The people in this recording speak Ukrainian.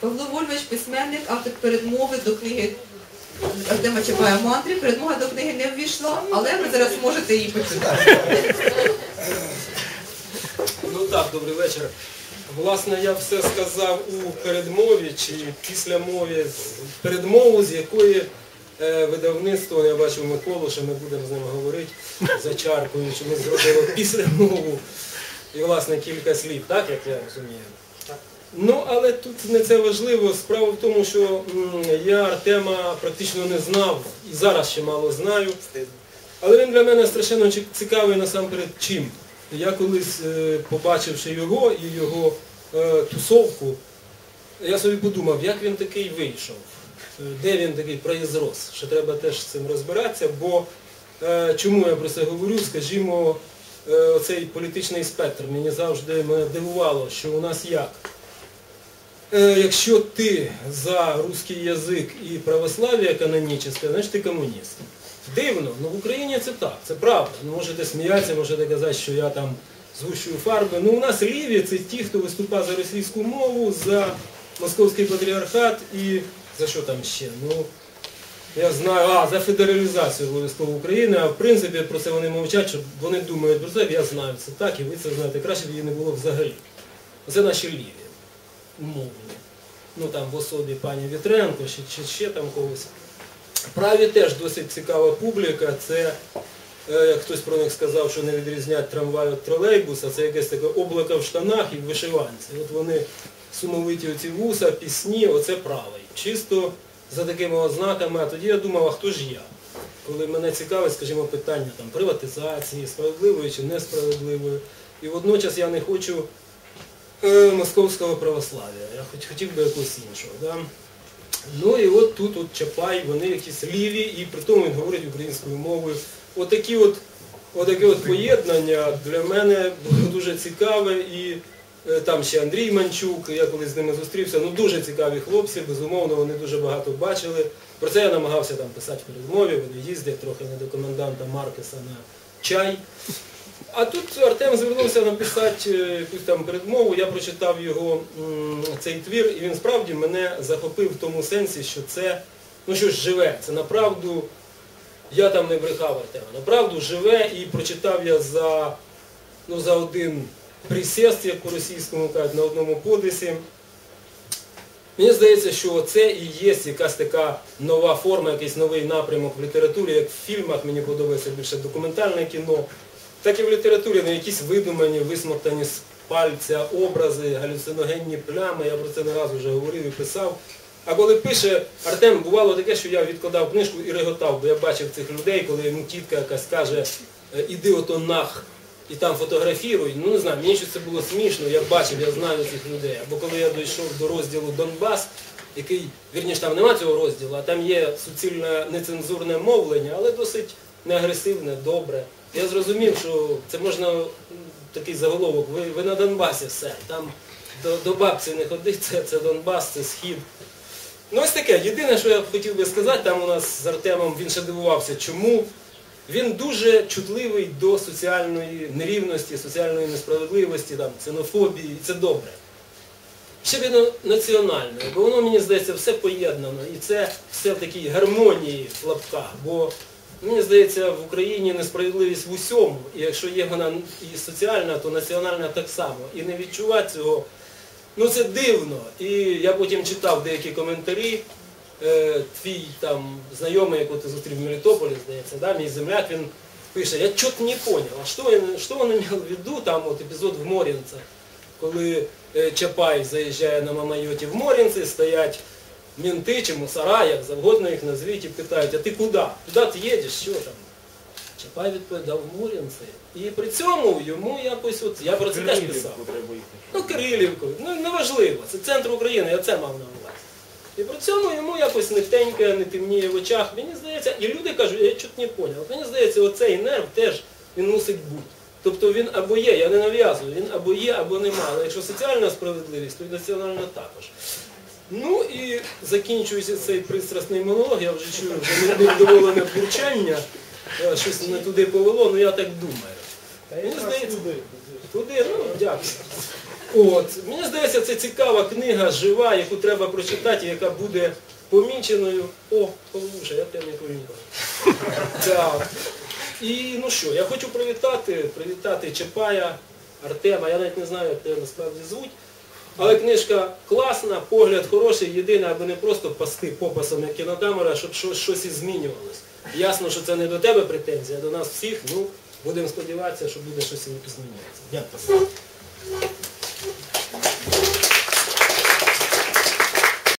Павло Вольвич, письменник, автор передмови до книги Артема Чапая Мандрі. Передмова до книги не ввійшла, але ви зараз можете її почитати. Ну так, добрий вечір. Власне, я все сказав у передмові чи після мові, передмову, з якої е, видавництво, я бачив Миколу, що ми будемо з ним говорити за чаркою, що ми зробили після мову. І, власне, кілька слів, так, як я розумію. Ну, але тут не це важливо. Справа в тому, що я Артема практично не знав і зараз ще мало знаю. Але він для мене страшенно цікавий насамперед чим. Я колись, е, побачивши його і його е, тусовку, я собі подумав, як він такий вийшов, Е, де він такий произрос. Що треба теж з цим розбиратися, бо чому я про це говорю, скажімо, оцей політичний спектр мені завжди мене дивувало, що у нас як. Е, Якщо ти за русський язик і православ'я канонічне, значить ти комуніст. Дивно, ну в Україні це так, це правда. Ну, можете сміятися, можете казати, що я там згущую фарби. Ну у нас ліві це ті, хто виступає за російську мову, за московський патріархат і за що там ще? Ну, я знаю, а, за федералізацію обов'язково України, а в принципі про це вони мовчать, що вони думають про це, я знаю це так, і ви це знаєте. Краще б її не було взагалі. Це наші ліві умовні. Ну там в особі пані Вітренко, чи, чи ще там когось. Праві теж досить цікава публіка. Це, е, як хтось про них сказав, що не відрізнять трамвай від тролейбуса, це якесь таке облако в штанах і в вишиванці. От вони сумовиті оці вуса, пісні, оце правий. Чисто за такими ознаками, а тоді я думав, а хто ж я? Коли мене цікавить, скажімо, питання там, приватизації, справедливої чи несправедливої. І водночас я не хочу московського православ'я. Я хоч хотів би якогось іншого. Да? Ну і от тут от Чапай, вони якісь ліві, і при тому він говорить українською мовою. Отакі от, отаке от поєднання для мене було дуже цікаве. І е, там ще Андрій Манчук, я колись з ними зустрівся. Ну дуже цікаві хлопці, безумовно, вони дуже багато бачили. Про це я намагався там писати в передмові, вони їздять трохи не до коменданта Маркеса на чай. А тут Артем звернувся написати е, якусь там передмову, я прочитав його цей твір, і він справді мене захопив в тому сенсі, що це ну щось живе. Це направду, я там не брехав Артема, направду живе і прочитав я за, ну, за один присест, як по-російському кажуть, на одному подисі. Мені здається, що це і є якась така нова форма, якийсь новий напрямок в літературі, як в фільмах, мені подобається більше документальне кіно, так і в літературі ну, якісь видумані, висмоктані з пальця образи, галюциногенні плями, я про це не раз вже говорив і писав. А коли пише Артем, бувало таке, що я відкладав книжку і реготав, бо я бачив цих людей, коли йому тітка якась каже, «Е, іди ото нах, і там фотографіруй. Ну не знаю, мені щось це було смішно, я бачив, я знаю цих людей. Або коли я дійшов до розділу Донбас, який, вірніше, там нема цього розділу, а там є суцільне нецензурне мовлення, але досить неагресивне, добре. Я зрозумів, що це можна такий заголовок. Ви, ви на Донбасі все. Там до, до бабці не ходить, це, це Донбас, це схід. Ну ось таке. Єдине, що я хотів би сказати, там у нас з Артемом він ще дивувався, чому він дуже чутливий до соціальної нерівності, соціальної несправедливості, там, ксенофобії, і це добре. Ще він національне, бо воно, мені здається, все поєднано. І це все в такій гармонії в лапках. Бо мені здається, в Україні несправедливість в усьому. І якщо є вона і соціальна, то національна так само. І не відчувати цього, ну це дивно. І я потім читав деякі коментарі. Е, твій там знайомий, якого ти зустрів в Мелітополі, здається, да, мій земляк, він пише, я чого не понял, а що, він- що він мав в виду, там от епізод в Морінцях, коли е, Чапай заїжджає на Мамайоті в Морінці, стоять мінти чи мусора, як завгодно їх назвіть, і питають, а ти куди? Куди ти їдеш? Що там? Чапай відповідав в Морінці. І при цьому йому якось, от, я про це теж писав. Ну, Кирилівку, ну неважливо, це центр України, я це мав на увазі. І при цьому йому якось не теньке, не темніє в очах. Мені здається, і люди кажуть, я чуть не поняв. Мені здається, оцей нерв теж він мусить бути. Тобто він або є, я не нав'язую, він або є, або нема. Але якщо соціальна справедливість, то і національна також. Ну і закінчується цей пристрасний монолог, я вже чую невдоволене бурчання, е, щось не туди повело, ну я так думаю. Мені здається, туди, ну дякую. От. Мені здається, це цікава книга, жива, яку треба прочитати, яка буде поміченою. О, Павлуша, я тебе не помітив. Так. І ну що, я хочу привітати, привітати Чапая, Артема, я навіть не знаю, як тебе насправді звуть. Але книжка класна, погляд хороший, єдине, аби не просто пасти попасом як кінокамера, щоб щось, і змінювалось. Ясно, що це не до тебе претензія, а до нас всіх. Ну, будемо сподіватися, що буде щось змінюватися. Дякую.